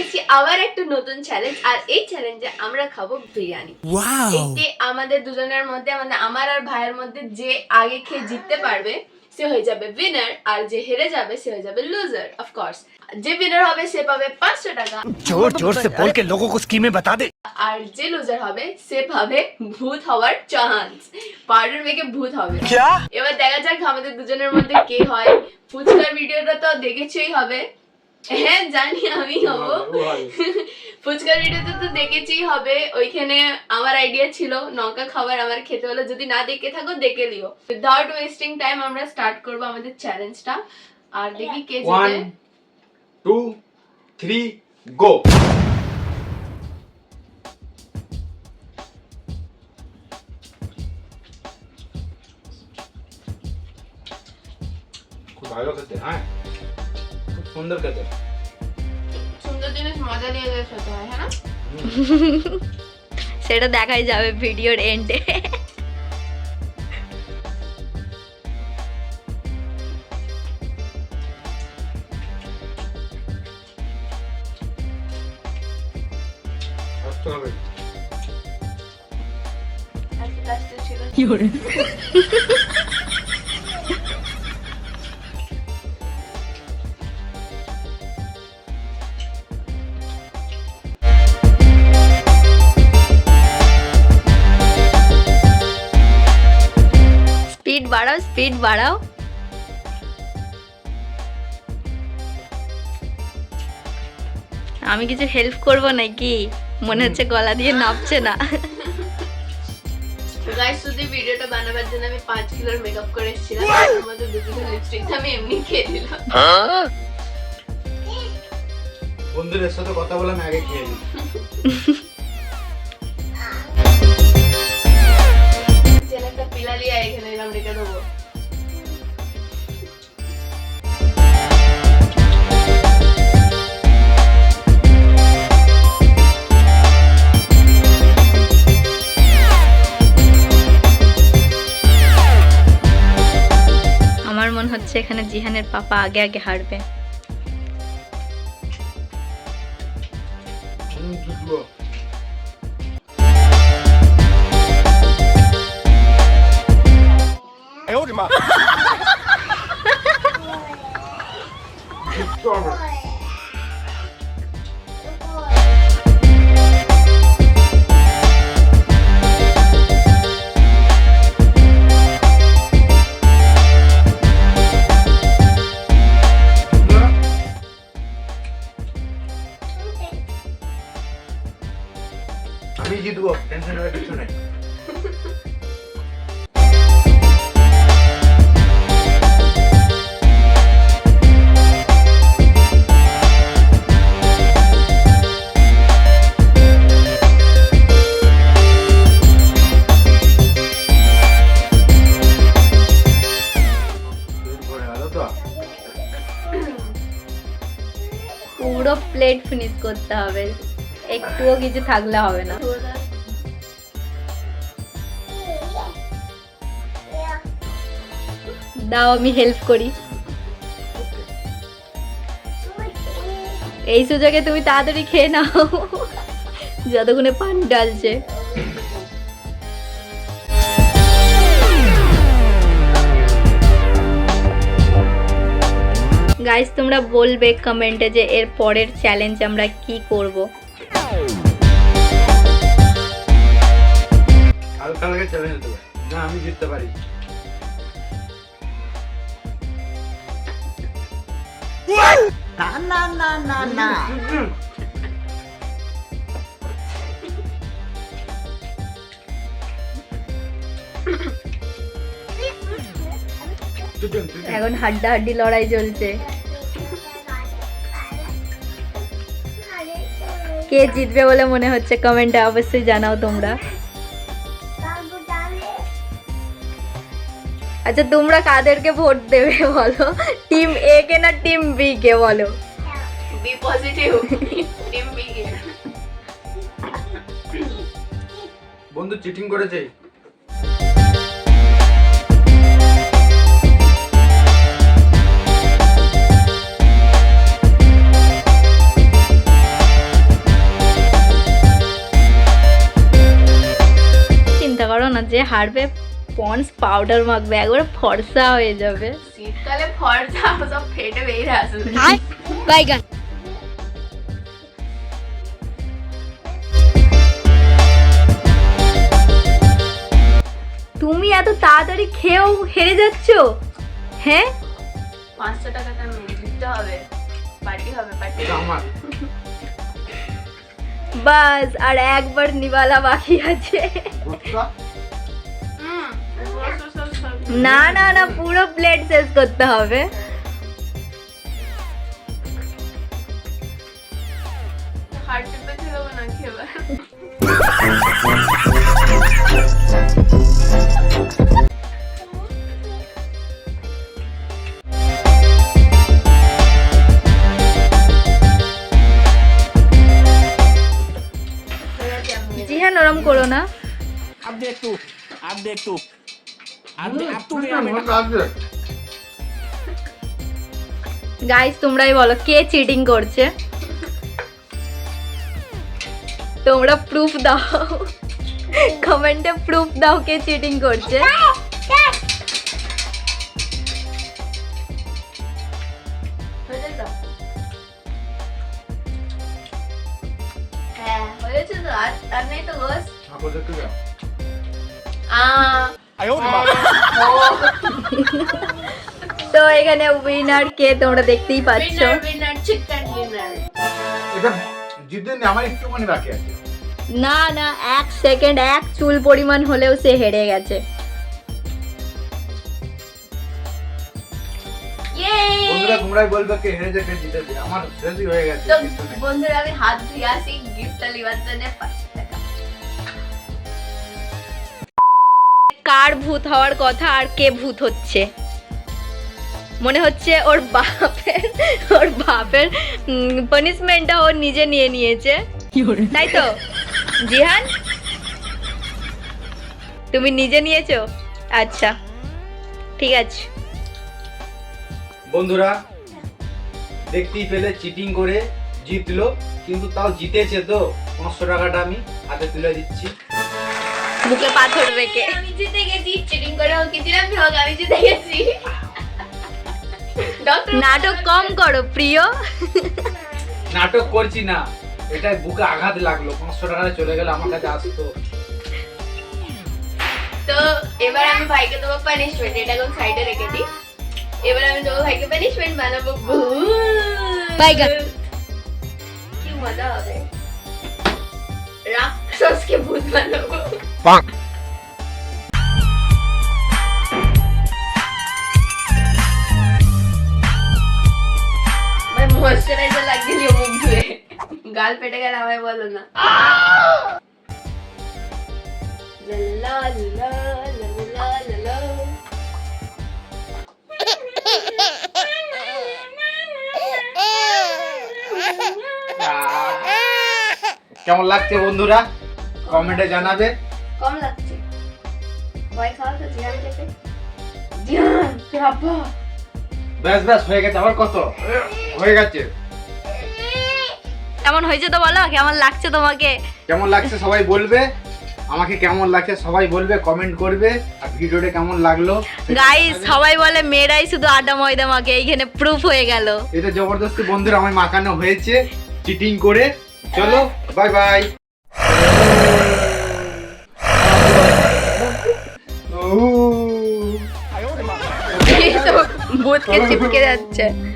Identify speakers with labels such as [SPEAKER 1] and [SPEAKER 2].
[SPEAKER 1] এসেছি আবার একটা নতুন চ্যালেঞ্জ আর এই চ্যালেঞ্জে আমরা খাব বিরিয়ানি। এতে আমাদের দুজনের মধ্যে মানে আমার আর ভাইয়ের মধ্যে যে আগে খেয়ে জিততে পারবে সে হয়ে যাবে উইনার আর যে হেরে যাবে সে হয়ে যাবে লুজার অফ কোর্স যে উইনার হবে সে পাবে 500 টাকা।
[SPEAKER 2] জোর জোর সে বল কে লোগো কো স্কিমে বাতা দে।
[SPEAKER 1] আর যে লুজার হবে সে পাবে ভূত হওয়ার চান্স পার্টনার মেকে ভূত হবে? এবার দেখা যাক আমাদের দুজনের মধ্যে কে হয়। ফুচকার ভিডিওটা তো দেখেছই হবে। হ্যাঁ জানি আমি হব। ফুচকার ভিডিওতে তো দেখেছেই হবে ওইখানে আমার আইডিয়া ছিল নৌকা খাবার আমার খেতে হলো যদি না দেখে থাকো দেখে লিও। উইদাউট ওয়েস্টিং টাইম আমরা স্টার্ট করব আমাদের চ্যালেঞ্জটা আর দেখি কে জিতে।
[SPEAKER 3] ওয়ান টু থ্রি গো খুব ভালো খেতে হ্যাঁ? সুন্দর খেতে।
[SPEAKER 1] সুন্দর জিনিস মজা নিয়ে যেতে হয় হ্যাঁ
[SPEAKER 4] সেটা দেখাই যাবে ভিডিওর এন্ডে।
[SPEAKER 3] কষ্ট
[SPEAKER 4] স্পিড বাড়াও। আমি কিছু হেল্প করব নাকি? মনে হচ্ছে গলা দিয়ে নাপছে না।
[SPEAKER 1] গাইস শুধু ভিডিওটা বানাবার জন্য আমি পাঁচ কিলোর মেকআপ করে এসেছিলাম তার মধ্যে দু কিলো লিপস্টিক আমি এমনি খেয়ে দিলাম
[SPEAKER 3] বন্ধুদের সাথে কথা বলে আমি আগে খেয়ে নিই।
[SPEAKER 1] এখানে
[SPEAKER 4] জিহানের পাপা আগে আগে হারবে।
[SPEAKER 3] হুম,
[SPEAKER 4] পুরো প্লেট ফিনিশ করতে হবে। একটুও কিছু থাকলে হবে না। দাও, আমি হেল্প করি। এই সুযোগে তুমি তাড়াতাড়ি খেয়ে নাও। যতক্ষণে পান ডালছে গাইজ তোমরা বলবে কমেন্টে যে এর পরের চ্যালেঞ্জ আমরা কি করব। এখন হাড্ডা হাড্ডি লড়াই চলছে। কে জিতবে বলে মনে হচ্ছে কমেন্টে অবশ্যই জানাও তোমরা। আচ্ছা তোমরা কাদেরকে ভোট দেবে বলো? টিম এ কে না টিম বি কে বলো?
[SPEAKER 1] বি পজিটিভ টিম বি কে।
[SPEAKER 3] বন্ধু চিটিং করেছে।
[SPEAKER 4] যে হারবে পন্স পাউডার মাখবে একবার ফর্সা হয়ে যাবে।
[SPEAKER 1] শীতকালে ফর্সা সব ফেটে বেরিয়ে আসবে।
[SPEAKER 4] বাইগান তুমি এত তাড়াতাড়ি খেয়েও হেরে যাচ্ছ? হ্যাঁ?
[SPEAKER 1] পাঁচশো টাকা কেন? দিতে হবে। পার্টি হবে পার্টি
[SPEAKER 3] আমার।
[SPEAKER 4] বাস আর একবার নিবালা বাকি আছে। না না না পুরো প্লেট শেষ করতে হবে। জিহান ওরম করো না।
[SPEAKER 5] আপনি
[SPEAKER 3] একটু
[SPEAKER 5] আপনি
[SPEAKER 3] একটু
[SPEAKER 4] গাইস তোমরাই বলো কে চিটিং করছে? তোমরা প্রুফ দাও। কমেন্টে প্রুফ দাও কে চিটিং করছে।
[SPEAKER 1] হ্যাঁ হয়েছে তো আর নেই তো বস। আ
[SPEAKER 4] তো এখানে উইনার কে তোমরা দেখতেই পাচ্ছ।
[SPEAKER 3] নি আমার একটুখানি বাকি আছে।
[SPEAKER 4] না না এক সেকেন্ড এক চুল পরিমাণ হলেও সে হেরে গেছে।
[SPEAKER 1] ইয়ে
[SPEAKER 3] বন্ধুরা তোমরাই বলবে কে হেরে কে জিতেছে। আমার হয়ে গেছে।
[SPEAKER 1] বন্ধুরা আমি হাত ধুয়ে আসি গিফটটা লিবার জন্য
[SPEAKER 4] কার ভূত হওয়ার কথা আর কে ভূত হচ্ছে? মনে হচ্ছে ওর বাপের ওর বাপের পানিশমেন্টটা ও নিজে নিয়ে নিয়েছে। তাই তো? জিহান? তুমি নিজে নিয়েছো? আচ্ছা ঠিক আছে।
[SPEAKER 3] বন্ধুরা দেখতেই পেলে চিটিং করে জিতলো কিন্তু তাও জিতেছে তো। পাঁচশো টাকাটা আমি হাতে তুলে দিচ্ছি।
[SPEAKER 4] মুখে পাথর রেখে
[SPEAKER 1] আমি জিতে গেছি চিটিং করে হোক কিছু না আমি জিতে গেছি।
[SPEAKER 4] নাটক কম করো প্রিয়।
[SPEAKER 3] নাটক করছি না। এটা বুকে আঘাত লাগল পাঁচশো টাকাটা চলে গেলে আমার কাছে আসতো।
[SPEAKER 1] তো এবার আমি ভাইকে দেবো পানিশমেন্ট এটা কোন সাইডে রেখে দিই। এবার আমি দেবো ভাইকে পানিশমেন্ট বানাবো। কি মজা হবে। রাক্ষসকে ভূত বানাবো। ভাই ময়শ্চারাইজার লাগিয়ে নিও মুখ ধুয়ে। গাল পেটে গেলে আমায় বলো না।
[SPEAKER 3] কেমন লাগছে বন্ধুরা? কমেন্টে জানাবে।
[SPEAKER 1] কম লাগছে। ভয় খাওয়া তো জিয়ান খেতে। জিয়ান! বাবা
[SPEAKER 3] ব্যাস ব্যাস হয়ে গেছে। আবার কত? হয়ে গেছে।
[SPEAKER 4] কেমন হয়েছে তো বলো? কেমন লাগছে তোমাকে?
[SPEAKER 3] কেমন লাগছে সবাই বলবে। আমাকে কেমন লাগছে সবাই বলবে কমেন্ট করবে। আর ভিডিওটা কেমন লাগল?
[SPEAKER 4] গাইস সবাই বলে মেয়েরাই শুধু আড্ডা ময়দা মাকে এইখানে প্রুফ হয়ে গেল।
[SPEAKER 3] এটা জবরদস্তি বন্ধুরা আমায় মাখানো হয়েছে চিটিং করে। চলো বাই বাই
[SPEAKER 4] ভূতকে চিপকে যাচ্ছে।